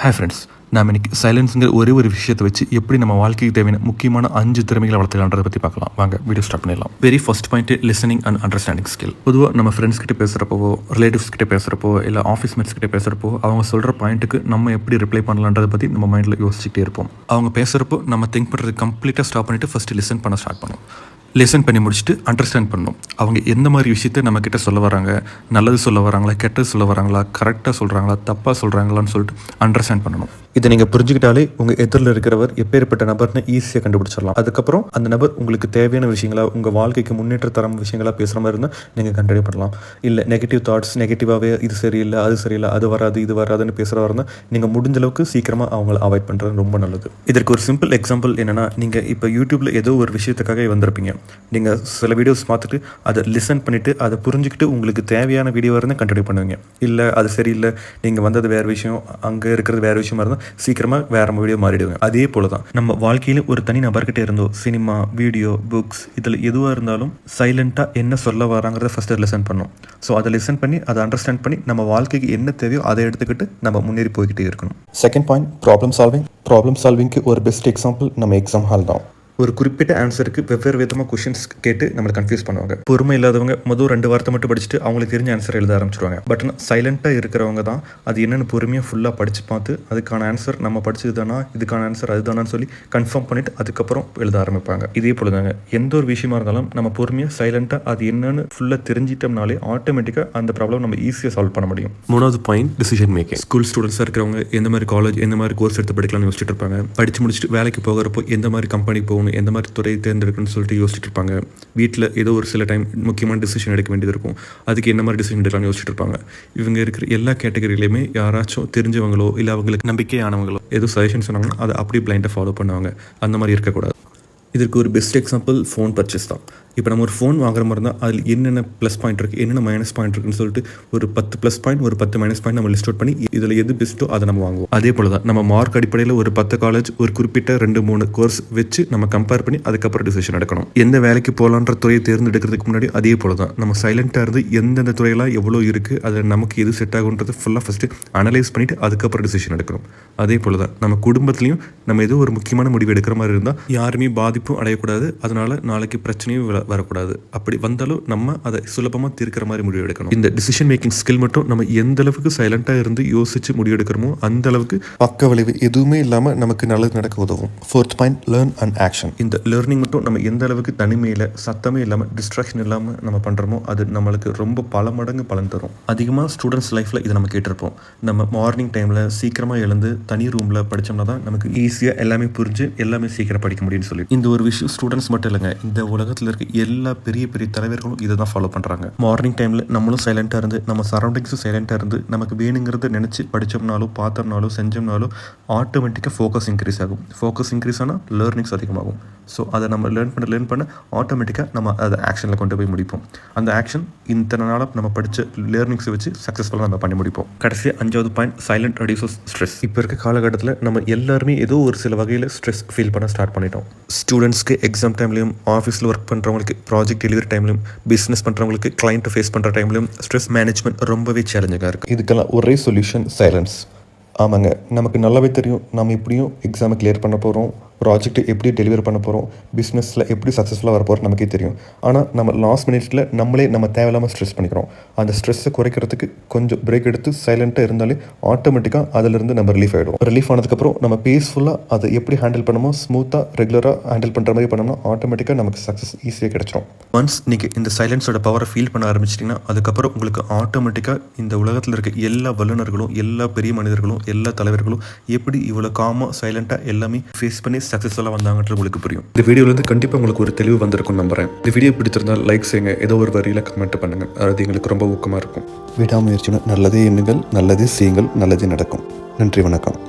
Hi friends நாம் இன்னைக்கு சைலன்ஸுங்கிற ஒரே ஒரு விஷயத்தை வச்சு எப்படி நம்ம வாழ்க்கைக்கு தேவையான முக்கியமான அஞ்சு திறமைகளை வளர்த்துக்கலான்றதை பற்றி பார்க்கலாம். வாங்க வீடியோ ஸ்டார்ட் பண்ணிடலாம். Very first point listening and understanding skill பொதுவாக நம்ம ஃப்ரெண்ட்ஸ் கிட்ட பேசுகிறப்போ ரிலேட்டிவ்ஸ் கிட்ட பேசுகிறப்போ இல்லை ஆஃபீஸ் மேட்ஸ் கிட்ட பேசுகிறப்போ அவங்க சொல்கிற பாயிண்ட்டுக்கு நம்ம எப்படி ரிப்ளை பண்ணலான்றதை பற்றி நம்ம மைண்டில் யோசிச்சுட்டே இருப்போம். அவங்க பேசுகிறப்போ நம்ம திங்க் பண்ணுறது கம்ப்ளீட்டாக ஸ்டாப் பண்ணிட்டு ஃபஸ்ட்டு லிசன் பண்ண ஸ்டார்ட் பண்ணுவோம் லெசன் பண்ணி முடிச்சுட்டு அண்டர்ஸ்டாண்ட் பண்ணோம் அவங்க எந்த மாதிரி விஷயத்த நம்ம சொல்ல வராங்க நல்லது சொல்ல வராங்களா கெட்டது சொல்ல வராங்களா கரெக்டாக சொல்கிறாங்களா தப்பாக சொல்கிறாங்களான்னு சொல்லிட்டு அண்டர்ஸ்டாண்ட் பண்ணணும். இதை நீங்கள் புரிஞ்சுக்கிட்டாலே உங்கள் எதிரில் இருக்கிறவர் எப்பேற்பட்ட நபர்னு ஈஸியாக கண்டுபிடிச்சிடலாம். அதுக்கப்புறம் அந்த நபர் உங்களுக்கு தேவையான விஷயங்களா உங்கள் வாழ்க்கைக்கு முன்னேற்ற தரம் விஷயங்களா பேசுகிற மாதிரி இருந்தால் நீங்கள் கண்டினியூ பண்ணலாம் இல்லை நெகட்டிவ் தாட்ஸ் நெகட்டிவாகவே இது சரியில்லை அது சரியில்லை அது வராது இது வராதுன்னு பேசுகிறவா இருந்தால் நீங்கள் முடிஞ்ச அளவுக்கு சீக்கிரமாக அவங்கள அவாய்ட் பண்ணுறது ரொம்ப நல்லது. இதற்கு ஒரு சிம்பிள் எக்ஸாம்பிள் என்னென்னா நீங்கள் இப்போ யூடியூப்பில் ஏதோ ஒரு விஷயத்துக்காக வந்திருப்பீங்க. நீங்கள் சில வீடியோஸ் பார்த்துட்டு அதை லிசன் பண்ணிவிட்டு அதை புரிஞ்சுக்கிட்டு உங்களுக்கு தேவையான வீடியோ இருந்தால் கண்டினியூ பண்ணுவீங்க. இல்லை அது சரியில்லை நீங்கள் வந்தது வேறு விஷயம் அங்கே இருக்கிறது வேறு விஷயமா இருந்தால் சீக்கிரமாக வேறு வீடியோ மாறிடுவாங்க. அதே போல தான் நம்ம வாழ்க்கையில் ஒரு தனி நபர்கிட்ட இருந்தோ சினிமா வீடியோ புக்ஸ் இதில் எதுவாக இருந்தாலும் சைலண்ட்டாக என்ன சொல்ல வராங்கிறத ஃபஸ்ட்டு லிசன் பண்ணோம் ஸோ அதை லிசன் பண்ணி அதை அண்டர்ஸ்டாண்ட் பண்ணி நம்ம வாழ்க்கைக்கு என்ன தேவையோ அதை எடுத்துக்கிட்டு நம்ம முன்னேறி போய்கிட்டே இருக்கணும். Second point problem solving problem சால்விங்க்கு ஒரு பெஸ்ட் எக்ஸாம்பிள் நம்ம எக்ஸாம் ஹால் தான். ஒரு குறிப்பிட்ட ஆன்சருக்கு வெவ்வேறு விதமாக கொஷின்ஸ் கேட்டு நம்மளை கன்ஃபியூஸ் பண்ணுவாங்க. பொறுமை இல்லாதவங்க முதல் ரெண்டு வார்த்தை மட்டும் படிச்சுட்டு அவங்களுக்கு தெரிஞ்ச ஆன்சர் எழுத ஆரம்பிச்சிருவாங்க. பட் சைலண்ட்டாக இருக்கிறவங்க தான் அது என்னென்னு பொறுமையாக ஃபுல்லாக படித்து பார்த்து அதுக்கான ஆன்சர் நம்ம படிச்சது தானா இதுக்கான ஆன்சர் அதுதானான்னு சொல்லி கன்ஃபார்ம் பண்ணிட்டு அதுக்கப்புறம் எழுத ஆரம்பிப்பாங்க. இதே போல தாங்க எந்த ஒரு விஷயமா இருந்தாலும் நம்ம பொறுமையாக சைலண்ட்டாக அது என்னன்னு ஃபுல்லாக தெரிஞ்சிட்டோம்னாலே ஆட்டோமேட்டிக்காக அந்த ப்ராப்ளம் நம்ம ஈஸியாக சால்வ் பண்ண முடியும். மூணாவது பாயிண்ட் டிசிஷன் மேக்கிங் ஸ்கூல் ஸ்டூடெண்ட்ஸாக இருக்கிறவங்க எந்த மாதிரி காலேஜ் எந்த மாதிரி கோர்ஸ் எடுத்து படிக்கலாம்னு யோசிச்சுட்டு இருப்பாங்க. படித்து முடிச்சுட்டு வேலைக்கு போகிறப்போ எந்த மாதிரி கம்பெனி போகணும் எந்த மாதிரி துறையை தேர்ந்தெடுக்கணும்னு சொல்லிட்டு யோசிச்சுட்டு இருப்பாங்க வீட்டில் ஏதோ ஒரு சில டைம் முக்கியமான டிசிஷன் எடுக்க வேண்டியது இருக்கும். அதுக்கு என்ன மாதிரி டிசிஷன் எடுக்கலாம்னு யோசிச்சுட்டு இருப்பாங்க இவங்க இருக்கிற எல்லா கேட்டகரியிலையுமே யாராச்சும் தெரிஞ்சவங்களோ இல்லை அவங்களுக்கு நம்பிக்கையானவங்களோ ஏதோ சஜஷன் சொன்னாங்கன்னா அதை அப்படியே பிளைண்டாக ஃபாலோ பண்ணுவாங்க. அந்த மாதிரி இருக்கக்கூடாது. இதற்கு ஒரு பெஸ்ட் எக்ஸாம்பிள் ஃபோன் பர்ச்சேஸ் தான். இப்போ நம்ம ஒரு ஃபோன் வாங்குற மாதிரி இருந்தால் அதில் என்னென்ன ப்ளஸ் பாயிண்ட் இருக்குது என்னென்ன மைனஸ் பாயிண்ட் இருக்குன்னு சொல்லிட்டு ஒரு பத்து ப்ளஸ் பாயிண்ட் ஒரு பத்து மைனஸ் பாயிண்ட் நம்ம லிஸ்ட் அவுட் பண்ணி இதில் எது பெஸ்ட்டோ அதை நம்ம வாங்குவோம். அதே போல தான் நம்ம மார்க் அடிப்படையில் ஒரு பத்து காலேஜ் ஒரு குறிப்பிட்ட ரெண்டு மூணு கோர்ஸ் வச்சு நம்ம கம்பேர் பண்ணி அதுக்கப்புறம் டிசிஷன் எடுக்கணும். எந்த வேலைக்கு போகலான்ற துறையை தேர்ந்தெடுக்கிறதுக்கு முன்னாடி அதே போல தான் நம்ம சைலண்ட்டாக இருந்து எந்தெந்த துறையெல்லாம் எவ்வளோ இருக்குது அதில் நமக்கு எது செட் ஆகுன்றது ஃபுல்லாக ஃபஸ்ட்டு அனலைஸ் பண்ணிவிட்டு அதுக்கப்புறம் டிசிஷன் எடுக்கணும். அதே போல தான் நம்ம குடும்பத்துலேயும் நம்ம ஏதோ ஒரு முக்கியமான முடிவு எடுக்கிற மாதிரி இருந்தால் யாருமே பாதி பாதிப்பும் அடையக்கூடாது. அதனால நாளைக்கு பிரச்சனையும் வரக்கூடாது. அப்படி வந்தாலும் நம்ம அதை சுலபமாக தீர்க்கிற மாதிரி முடிவு எடுக்கணும். இந்த டிசிஷன் மேக்கிங் ஸ்கில் மட்டும் நம்ம எந்த அளவுக்கு சைலண்ட்டாக இருந்து யோசிச்சு முடிவெடுக்கிறோமோ அந்த அளவுக்கு பக்க விளைவு எதுவுமே இல்லாமல் நமக்கு நல்லது நடக்க உதவும். Fourth point learn and action இந்த லேர்னிங் மட்டும் நம்ம எந்த அளவுக்கு தனிமையில் சத்தமே இல்லாமல் டிஸ்ட்ராக்ஷன் இல்லாமல் நம்ம பண்ணுறோமோ அது நம்மளுக்கு ரொம்ப பல மடங்கு பலன் தரும். அதிகமாக ஸ்டூடெண்ட்ஸ் லைஃப்பில் இதை நம்ம கேட்டிருப்போம். நம்ம மார்னிங் டைமில் சீக்கிரமாக எழுந்து தனி ரூமில் படித்தோம்னா தான் நமக்கு ஈஸியாக எல்லாமே புரிஞ்சு எல்லாமே சீக்கிரம் படிக்க முடியும்னு சொல்லி இந்த ஒரு விஷயம் ஸ்டூடெண்ட்ஸ் மட்டும் இல்லைங்க. இந்த உலகத்தில் இருக்க எல்லா பெரிய பெரிய தலைவர்களும் இதை தான் ஃபாலோ பண்ணுறாங்க மார்னிங் டைமில் நம்மளும் சைலண்ட்டாக இருந்து நம்ம சரௌண்டிங்ஸும் சைலண்ட்டாக இருந்து நமக்கு வேணுங்கிறத நினச்சி படித்தோம்னாலும் பார்த்தோம்னாலும் செஞ்சோம்னாலும் ஆட்டோமேட்டிக்காக ஃபோக்கஸ் இன்க்ரீஸ் ஆகும். ஃபோக்கஸ் இன்க்ரீஸ் ஆனால் லேர்னிங்ஸ் அதிகமாகும். ஸோ அதை நம்ம லேர்ன் பண்ண லேர்ன் பண்ண ஆட்டோமேட்டிக்காக நம்ம அதை ஆக்ஷனில் கொண்டு போய் முடிப்போம். அந்த ஆக்ஷன் இத்தனை நாளாக நம்ம படித்த லேர்னிங்ஸை வச்சு சக்ஸஸ்ஃபுல்லாக நம்ம பண்ணி முடிப்போம். கடைசி அஞ்சாவது பாயிண்ட் சைலண்ட் ரெடியூசஸ் ஸ்ட்ரெஸ் இப்போ இருக்க காலகட்டத்தில் நம்ம எல்லாருமே ஏதோ ஒரு சில வகையில் ஸ்ட்ரெஸ் ஃபீல் பண்ண ஸ்டார்ட் பண்ணிட்டோம். ஸ்டூடெண்ட்ஸ்க்கு எக்ஸாம் டைம்லையும் ஆஃபீஸில் ஒர்க் பண்ணுறவங்களுக்கு ப்ராஜெக்ட் டெலிவரி டைம்லையும் பிஸ்னஸ் பண்ணுறவங்களுக்கு கிளைண்ட்டை ஃபேஸ் பண்ணுற டைம்லையும் ஸ்ட்ரெஸ் மேனேஜ்மெண்ட் ரொம்பவே சேலஞ்சிங்காக இருக்குது இதுக்கெல்லாம் ஒரே சொல்யூஷன் சைலன்ஸ் ஆமாங்க நமக்கு நல்லாவே தெரியும். நம்ம எப்படியும் எக்ஸாமை கிளியர் பண்ண போகிறோம் ப்ராஜெக்ட் எப்படி டெலிவர் பண்ண போகிறோம் பிஸ்னஸில் எப்படி சக்ஸஸ்ஃபுல்லாக வர போகிறோம் நமக்கே தெரியும். ஆனால் நம்ம லாஸ்ட் மினிட்ஸில் நம்மளே நம்ம தேவையில்லாமல் ஸ்ட்ரெஸ் பண்ணிக்கிறோம். அந்த ஸ்ட்ரெஸ்ஸை குறைக்கிறதுக்கு கொஞ்சம் பிரேக் எடுத்து சைலண்ட்டாக இருந்தாலே ஆட்டோமேட்டிக்காக அதிலிருந்து நம்ம ரிலீஃப் ஆகிடும் ரிலீஃப் ஆனதுக்கப்புறம் நம்ம பீஸ்ஃபுல்லாக அதை எப்படி ஹேண்டில் பண்ணமோ ஸ்மூத்தாக ரெகுலராக ஹேண்டில் பண்ணுற மாதிரி பண்ணோம்னா ஆட்டோமேட்டிக்காக நமக்கு சக்ஸஸ் ஈஸியாக கிடைச்சிடும் ஒன்ஸ் நீங்கள் இந்த சைலன்ஸோட பவரை ஃபீல் பண்ண ஆரம்பிச்சிட்டிங்கன்னா அதுக்கப்புறம் உங்களுக்கு ஆட்டோமேட்டிக்காக இந்த உலகத்தில் இருக்க எல்லா வல்லுநர்களும் எல்லா பெரிய மனிதர்களும் எல்லா தலைவர்களும் எப்படி இவ்வளோ காமாக சைலண்ட்டாக எல்லாமே ஃபேஸ் பண்ணி சக்ஸஸ்ஃபுல்லாக வந்தாங்கன்றது உங்களுக்கு புரியும். இந்த வீடியோலேருந்து கண்டிப்பாக உங்களுக்கு ஒரு தெளிவு வந்திருக்கும் நம்புறேன். இந்த வீடியோ பிடிச்சிருந்தால் லைக் செய்யுங்க. ஏதோ ஒரு வரியில் கமெண்ட் பண்ணுங்கள் அது எங்களுக்கு ரொம்ப ஊக்கமாக இருக்கும். விடாமுயற்சியுடன் நல்லதே எண்ணுங்கள் நல்லதே செய்யுங்கள் நல்லதே நடக்கும். நன்றி வணக்கம்.